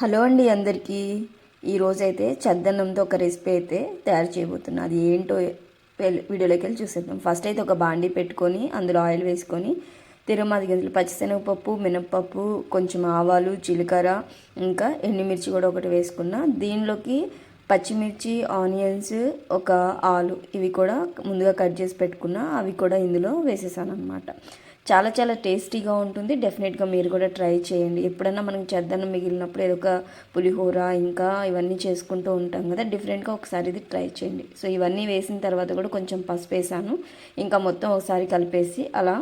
Hello అండి అందరికీ. ఈరోజైతే చద్దన్నంతో ఒక రెసిపీ అయితే తయారు చేయబోతున్నా. అది ఏంటో వీడియోలోకి వెళ్ళి చూసేద్దాం. ఫస్ట్ అయితే ఒక బాండీ పెట్టుకొని అందులో ఆయిల్ వేసుకొని తిరుమల గింజలు పచ్చిశనగపప్పు మినప్పప్పు కొంచెం ఆవాలు జీలకర్ర ఇంకా ఎండుమిర్చి కూడా ఒకటి వేసుకున్నా. దీనిలోకి పచ్చిమిర్చి ఆనియన్స్ ఒక ఆలు ఇవి కూడా ముందుగా కట్ చేసి పెట్టుకున్నా. అవి కూడా ఇందులో వేసేసాను అనమాట చాలా చాలా టేస్టీగా ఉంటుంది. డెఫినెట్గా మీరు కూడా ట్రై చేయండి. ఎప్పుడైనా మనకి చెద్దన్నం మిగిలినప్పుడు ఏదో ఒక పులిహోర ఇంకా ఇవన్నీ చేసుకుంటూ ఉంటాం కదా. డిఫరెంట్గా ఒకసారి ఇది ట్రై చేయండి. సో ఇవన్నీ వేసిన తర్వాత కూడా కొంచెం పసుపు వేసాను. ఇంకా మొత్తం ఒకసారి కలిపేసి అలా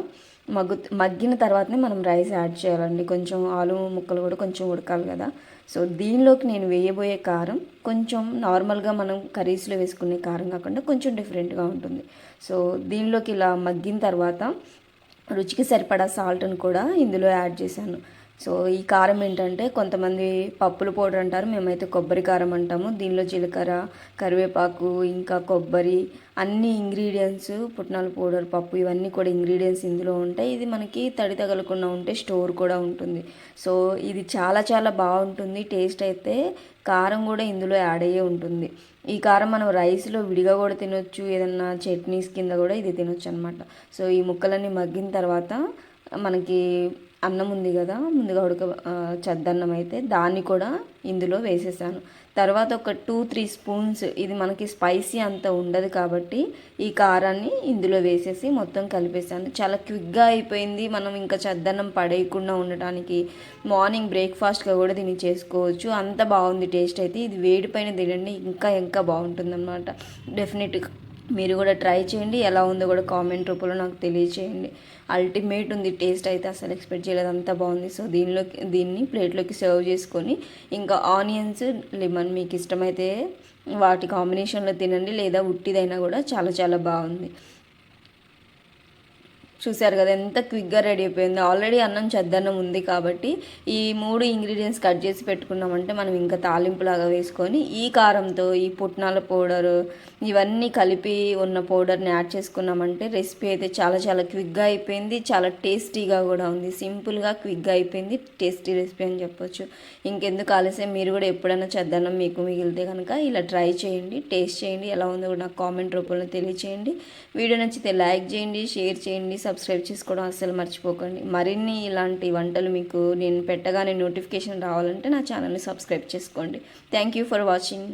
మగ్గు మగ్గిన తర్వాతనే మనం రైస్ యాడ్ చేయాలండి. కొంచెం ఆలు ముక్కలు కూడా కొంచెం ఉడకాలి కదా. సో దీనిలోకి నేను వేయబోయే కారం కొంచెం నార్మల్గా మనం కర్రీస్లో వేసుకునే కారం కాకుండా కొంచెం డిఫరెంట్గా ఉంటుంది. సో దీనిలోకి ఇలా మగ్గిన తర్వాత రుచికి సరిపడా సాల్ట్ని కూడా ఇందులో యాడ్ చేశాను. సో ఈ కారం ఏంటంటే కొంతమంది పప్పుల పౌడర్ అంటారు మేమైతే కొబ్బరి కారం అంటాము. దీనిలో జీలకర్ర కరివేపాకు ఇంకా కొబ్బరి అన్ని ఇంగ్రీడియంట్స్ పుట్నాల పౌడర్ పప్పు ఇవన్నీ కూడా ఇంగ్రీడియంట్స్ ఇందులో ఉంటాయి. ఇది మనకి తడి తగలకుండా ఉంటే స్టోర్ కూడా ఉంటుంది. సో ఇది చాలా చాలా బాగుంటుంది. టేస్ట్ అయితే కారం కూడా ఇందులో యాడ్ అయ్యే ఉంటుంది. ఈ కారం మనం రైస్లో విడిగా కూడా తినొచ్చు ఏదన్నా చట్నీస్ కింద కూడా ఇది తినొచ్చు అనమాట సో ఈ ముక్కలన్నీ మగ్గిన తర్వాత మనకి అన్నం ఉంది కదా ముందుగా ఉడక చద్దన్నం అయితే దాన్ని కూడా ఇందులో వేసేసాను. తర్వాత ఒక టూ త్రీ స్పూన్స్ ఇది మనకి స్పైసీ అంత ఉండదు కాబట్టి ఈ కారాన్ని ఇందులో వేసేసి మొత్తం కలిపేసాను. చాలా క్విక్గా అయిపోయింది. మనం ఇంకా చద్దన్నం పడేయకుండా ఉండటానికి మార్నింగ్ బ్రేక్ఫాస్ట్గా కూడా దీన్ని చేసుకోవచ్చు. అంత బాగుంది టేస్ట్ అయితే. ఇది వేడిపైన తినండి ఇంకా ఇంకా బాగుంటుందన్నమాట. డెఫినెట్గా. మీరు కూడా ట్రై చేయండి. ఎలా ఉందో కూడా కామెంట్ రూపంలో నాకు తెలియచేయండి. అల్టిమేట్ ఉంది. టేస్ట్ అయితే అసలు ఎక్స్పెక్ట్ చేయలేదు. అంత బాగుంది. సో దీనిలోకి దీన్ని ప్లేట్లోకి సర్వ్ చేసుకొని ఇంకా ఆనియన్స్ లెమన్ మీకు ఇష్టమైతే వాటి కాంబినేషన్లో తినండి. లేదా ఉట్టిదైనా కూడా చాలా చాలా బాగుంది. చూశారు కదా ఎంత క్విక్గా రెడీ అయిపోయింది. ఆల్రెడీ అన్నం చెద్దన్నం ఉంది కాబట్టి ఈ మూడు ఇంగ్రీడియంట్స్ కట్ చేసి పెట్టుకున్నామంటే మనం ఇంకా తాలింపులాగా వేసుకొని ఈ కారంతో ఈ పుట్నాల పౌడరు ఇవన్నీ కలిపి ఉన్న పౌడర్ని యాడ్ చేసుకున్నామంటే రెసిపీ అయితే చాలా చాలా క్విక్గా అయిపోయింది. చాలా టేస్టీగా కూడా ఉంది. సింపుల్గా క్విక్గా అయిపోయింది. టేస్టీ రెసిపీ అని చెప్పొచ్చు. ఇంకెందుకు ఆలస్యం? మీరు కూడా ఎప్పుడైనా చెద్దన్నం మీకు మిగిలితే కనుక ఇలా ట్రై చేయండి టేస్ట్ చేయండి. ఎలా ఉందో కూడా నాకు కామెంట్ రూపంలో తెలియచేయండి. వీడియో నచ్చితే లైక్ చేయండి షేర్ చేయండి సబ్స్క్రైబ్ చేసుకోవడం అస్సలు మర్చిపోకండి. మరిన్ని ఇలాంటి వంటలు మీకు నేను పెట్టగానే నోటిఫికేషన్ రావాలంటే నా ఛానల్ని సబ్స్క్రైబ్ చేసుకోండి. Thank you for watching